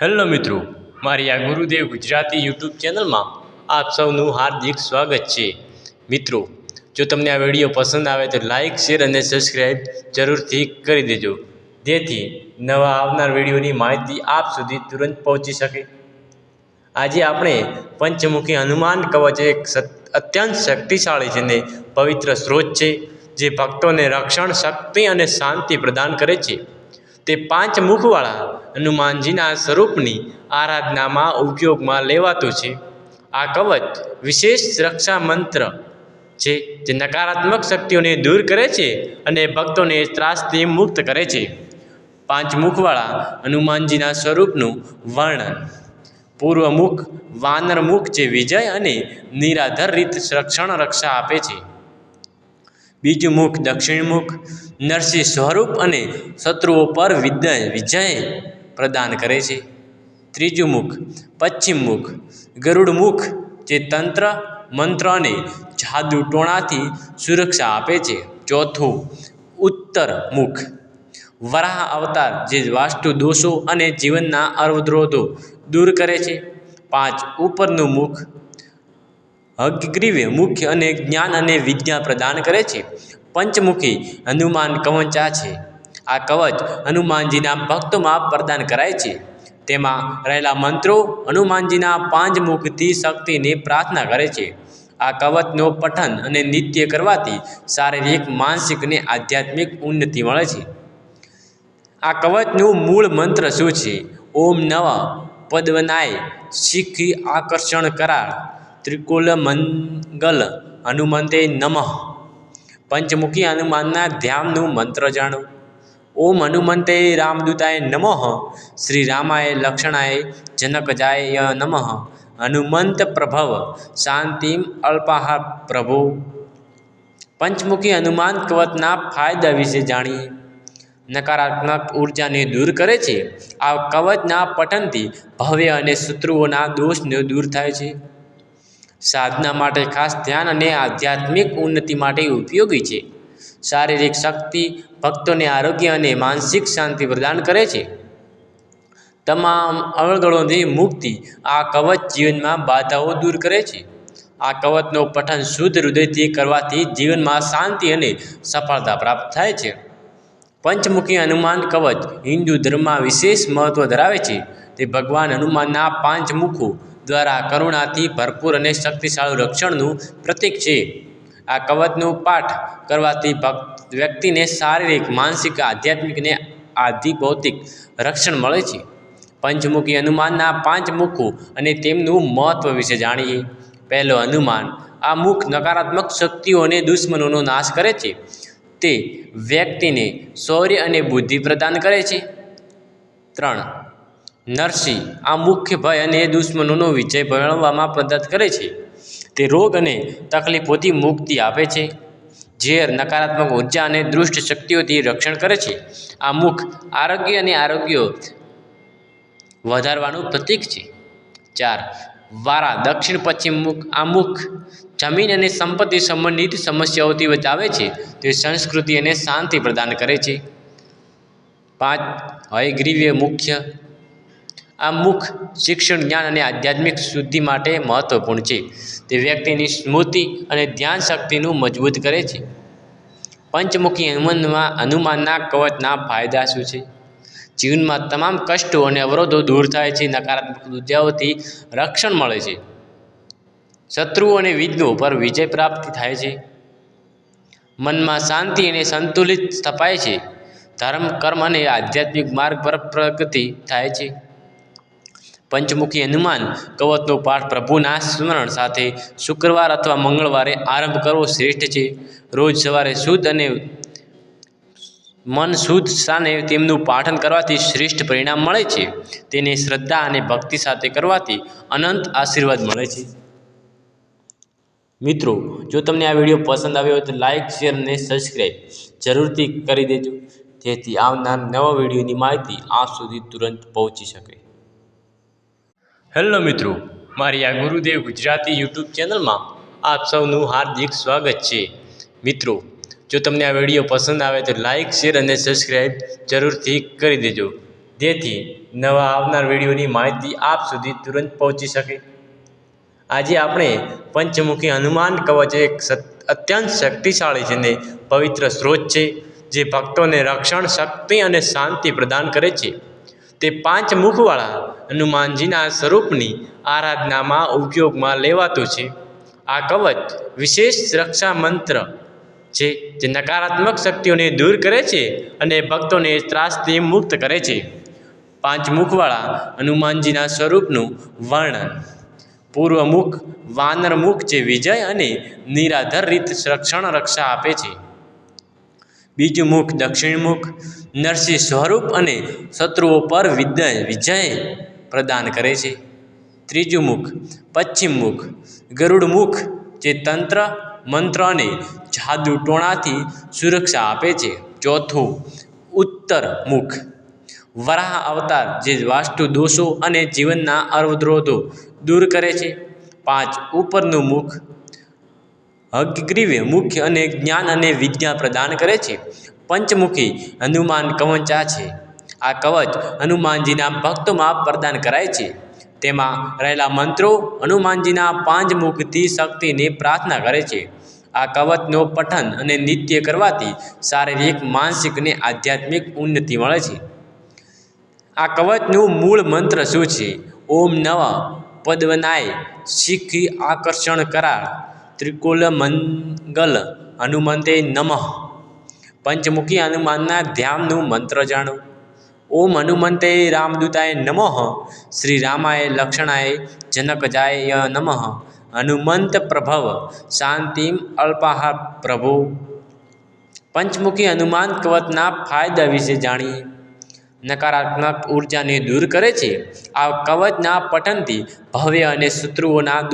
Hello મિત્રો, મારી આ ગુરુદેવ ગુજરાતી યુટ્યુબ ચેનલમાં આપ સૌનું હાર્દિક સ્વાગત છે. મિત્રો, જો તમને આ વીડિયો પસંદ આવે તો લાઇક શેર અને સબસ્ક્રાઈબ જરૂરથી કરી દેજો. જેથી નવા આવનાર વિડીયોની માહિતી આપ સુધી તુરંત પહોંચી શકે. આજે આપણે પંચમુખી હનુમાન કવચ એક અત્યંત શક્તિશાળી છે ને પવિત્ર સ્ત્રોત છે, જે ભક્તોને રક્ષણ, શક્તિ અને શાંતિ પ્રદાન કરે છે. તે પાંચ મુખવાળા હનુમાનજીના સ્વરૂપની આરાધનામાં ઉપયોગમાં લેવાતું છે. આ કવચ વિશેષ રક્ષા મંત્ર છે, જે નકારાત્મક શક્તિઓને દૂર કરે છે અને ભક્તોને ત્રાસથી મુક્ત કરે છે. પાંચ મુખવાળા હનુમાનજીના સ્વરૂપનું વર્ણન. પૂર્વ મુખ વાનર મુખ જે વિજય અને નિરાધર રીત રક્ષણ રક્ષા આપે છે. બીજું મુખ દક્ષિણ મુખ નરસિંહ સ્વરૂપ અને શત્રુઓ પર વિદય, વિજય પ્રદાન કરે છે. ત્રીજું મુખ, પશ્ચિમ મુખ, ગરુડ મુખ, જે તંત્ર, મંત્ર અને જાદુ ટોણાથી સુરક્ષા આપે છે. ચોથું, ઉત્તર મુખ, વરાહ અવતાર, જે વાસ્તુ દોષો અને જીવનના અવરોધો દૂર કરે છે. પાંચ, ઉપરનું મુખ હગ્રીવે મુખ્ય અને જ્ઞાન અને વિદ્યા પ્રદાન કરે છે. પંચમુખી હનુમાન કવચા છે. આ કવચ હનુમાનજીના ભક્તોમાં પ્રદાન કરાય છે. તેમાં રહેલા મંત્રો હનુમાનજીના પાંચ મુખથી શક્તિની પ્રાર્થના કરે છે. આ કવચનો પઠન અને નિત્ય કરવાથી શારીરિક, માનસિક અને આધ્યાત્મિક ઉન્નતિ મળે છે. આ કવચનું મૂળ મંત્ર શું છે? ઓમ નવ પદ્વનાય શીખી આકર્ષણ કરાર ત્રિકુલ મંગલ હનુમંતે નમઃ. પંચમુખી હનુમાનના ધ્યાનનું મંત્ર જાણો. ઓમ હનુમંતે રામદૂતાય નમઃ. શ્રી રામાય લક્ષણાય જનકજાય નમઃ. હનુમંત પ્રભવ શાંતિમ અલ્પાહાર પ્રભુ. પંચમુખી હનુમાન કવચના ફાયદા વિશે જાણીએ. નકારાત્મક ઉર્જાને દૂર કરે છે. આ કવચના પઠનથી ભવ્ય અને શત્રુઓના દોષને દૂર થાય છે. સાધના માટે ખાસ ધ્યાન અને આધ્યાત્મિક ઉન્નતિ માટે ઉપયોગી છે. શારીરિક શક્તિ ભક્તોને આરોગ્ય અને માનસિક શાંતિ પ્રદાન કરે છે. તમામ અવગણોથી મુક્તિ આ કવચ જીવનમાં બાધાઓ દૂર કરે છે. આ કવચનો પઠન શુદ્ધ હૃદયથી કરવાથી જીવનમાં શાંતિ અને સફળતા પ્રાપ્ત થાય છે. પંચમુખી હનુમાન કવચ હિન્દુ ધર્મમાં વિશેષ મહત્ત્વ ધરાવે છે. તે ભગવાન હનુમાનના પાંચ મુખો દ્વારા કરુણાથી ભરપૂર અને શક્તિશાળી રક્ષણનું પ્રતીક છે. આ કવચનું પાઠ કરવાથી ભક્ત વ્યક્તિને શારીરિક, માનસિક, આધ્યાત્મિક અને આધિભૌતિક રક્ષણ મળે છે. પંચમુખી હનુમાનના પાંચ મુખો અને તેમનું મહત્ત્વ વિશે જાણીએ. પહેલો હનુમાન આ મુખ નકારાત્મક શક્તિઓ અને દુશ્મનોનો નાશ કરે છે. તે વ્યક્તિને શૌર્ય અને બુદ્ધિ પ્રદાન કરે છે. ત્રણ નરસિંહ, આ મુખ્ય ભય અને દુશ્મનોનો વિજય ભણાવવામાં મદદ કરે છે. તે રોગ અને તકલીફોથી મુક્તિ આપે છે. ઝેર નકારાત્મક ઊર્જા અને દુષ્ટ શક્તિઓથી રક્ષણ કરે છે. આ મુખ આરોગ્ય અને આરોગ્ય વધારવાનું પ્રતીક છે. ચાર, વારા દક્ષિણ પશ્ચિમ મુખ, આ મુખ જમીન અને સંપત્તિ સંબંધિત સમસ્યાઓથી બચાવે છે. તે સંસ્કૃતિ અને શાંતિ પ્રદાન કરે છે. પાંચ, હયગ્રીવ્ય મુખ્ય આ મુખ શિક્ષણ, જ્ઞાન અને આધ્યાત્મિક શુદ્ધિ માટે મહત્વપૂર્ણ છે. તે વ્યક્તિની સ્મૃતિ અને ધ્યાન શક્તિનું મજબૂત કરે છે. પંચમુખી હનુમાનમાં હનુમાનના કવચના ફાયદા શું છે? જીવનમાં તમામ કષ્ટો અને અવરોધો દૂર થાય છે. નકારાત્મક ઉર્જાઓથી રક્ષણ મળે છે. શત્રુઓ અને વિઘ્નો પર વિજય પ્રાપ્ત થાય છે. મનમાં શાંતિ અને સંતુલિત સ્થપાય છે. ધર્મ, કર્મ અને આધ્યાત્મિક માર્ગ પર પ્રગતિ થાય છે. પંચમુખી હનુમાન કવચનો પાઠ પ્રભુના સ્મરણ સાથે શુક્રવાર અથવા મંગળવારે આરંભ કરવો શ્રેષ્ઠ છે. રોજ સવારે શુદ્ધ અને મન શુદ્ધ સ્થાને તેમનું પાઠન કરવાથી શ્રેષ્ઠ પરિણામ મળે છે. તેને શ્રદ્ધા અને ભક્તિ સાથે કરવાથી અનંત આશીર્વાદ મળે છે. મિત્રો, જો તમને આ વીડિયો પસંદ આવ્યો હોય તો લાઇક શેર અને સબસ્ક્રાઈબ જરૂરથી કરી દેજો. જેથી આવનાર નવા વિડીયોની માહિતી આપ સુધી તુરંત પહોંચી શકે. હેલો મિત્રો, મારી આ ગુરુદેવ ગુજરાતી યુટ્યુબ ચેનલમાં આપ સૌનું હાર્દિક સ્વાગત છે. મિત્રો, જો તમને આ વીડિયો પસંદ આવે તો લાઇક શેર અને સબસ્ક્રાઈબ જરૂરથી કરી દેજો. જેથી નવા આવનાર વિડીયોની માહિતી આપ સુધી તુરંત પહોંચી શકે. આજે આપણે પંચમુખી હનુમાન કવચ એક અત્યંત શક્તિશાળી છે ને પવિત્ર સ્ત્રોત છે, જે ભક્તોને રક્ષણ, શક્તિ અને શાંતિ પ્રદાન કરે છે. તે પાંચ મુખવાળા હનુમાનજીના સ્વરૂપની આરાધનામાં ઉપયોગમાં લેવાતું છે. આ કવચ વિશેષ રક્ષા મંત્ર છે, જે નકારાત્મક શક્તિઓને દૂર કરે છે અને ભક્તોને ત્રાસથી મુક્ત કરે છે. પાંચ મુખવાળા હનુમાનજીના સ્વરૂપનું વર્ણન. પૂર્વ મુખ વાનર મુખ જે વિજય અને નિરાધર રીત રક્ષણ રક્ષા આપે છે. બીજું મુખ દક્ષિણ મુખ નરસિંહ સ્વરૂપ અને શત્રુઓ પર વિદય, વિજય પ્રદાન કરે છે. ત્રીજું મુખ, પશ્ચિમ મુખ, ગરુડ મુખ, જે તંત્ર, મંત્ર અને જાદુ ટોણાથી સુરક્ષા આપે છે. ચોથું, ઉત્તર મુખ, વરાહ અવતાર, જે વાસ્તુ દોષો અને જીવનના અવરોધો દૂર કરે છે. પાંચ, ઉપરનું મુખ હયગ્રીવ મુખ્ય અને જ્ઞાન અને વિદ્યા પ્રદાન કરે છે. પંચમુખી હનુમાન કવંચા છે. આ કવચ હનુમાનજીના ભક્તોમાં પ્રદાન કરાય છે. તેમાં રહેલા મંત્રો હનુમાનજીના પાંચ મુખથી શક્તિની પ્રાર્થના કરે છે. આ કવચનો પઠન અને નિત્ય કરવાથી શારીરિક, માનસિક અને આધ્યાત્મિક ઉન્નતિ મળે છે. આ કવચનું મૂળ મંત્ર શું છે? ઓમ નવ પદ્વનાય શીખી આકર્ષણ કરાર ત્રિકુલ મંગલ હનુમંતે નમઃ. પંચમુખી હનુમાનના ધ્યાનનું મંત્ર જાણો. ઓમ હનુમંતે રામદૂતાય નમઃ. શ્રી રામાય લક્ષણાય જનકજાય નમઃ. હનુમંત પ્રભવ શાંતિમ અલ્પાહ પ્રભુ. પંચમુખી હનુમાન કવચના ફાયદા વિશે જાણીએ. નકારાત્મક ઉર્જાને દૂર કરે છે. આ કવચના પઠનથી ભવ્ય અને શત્રુઓના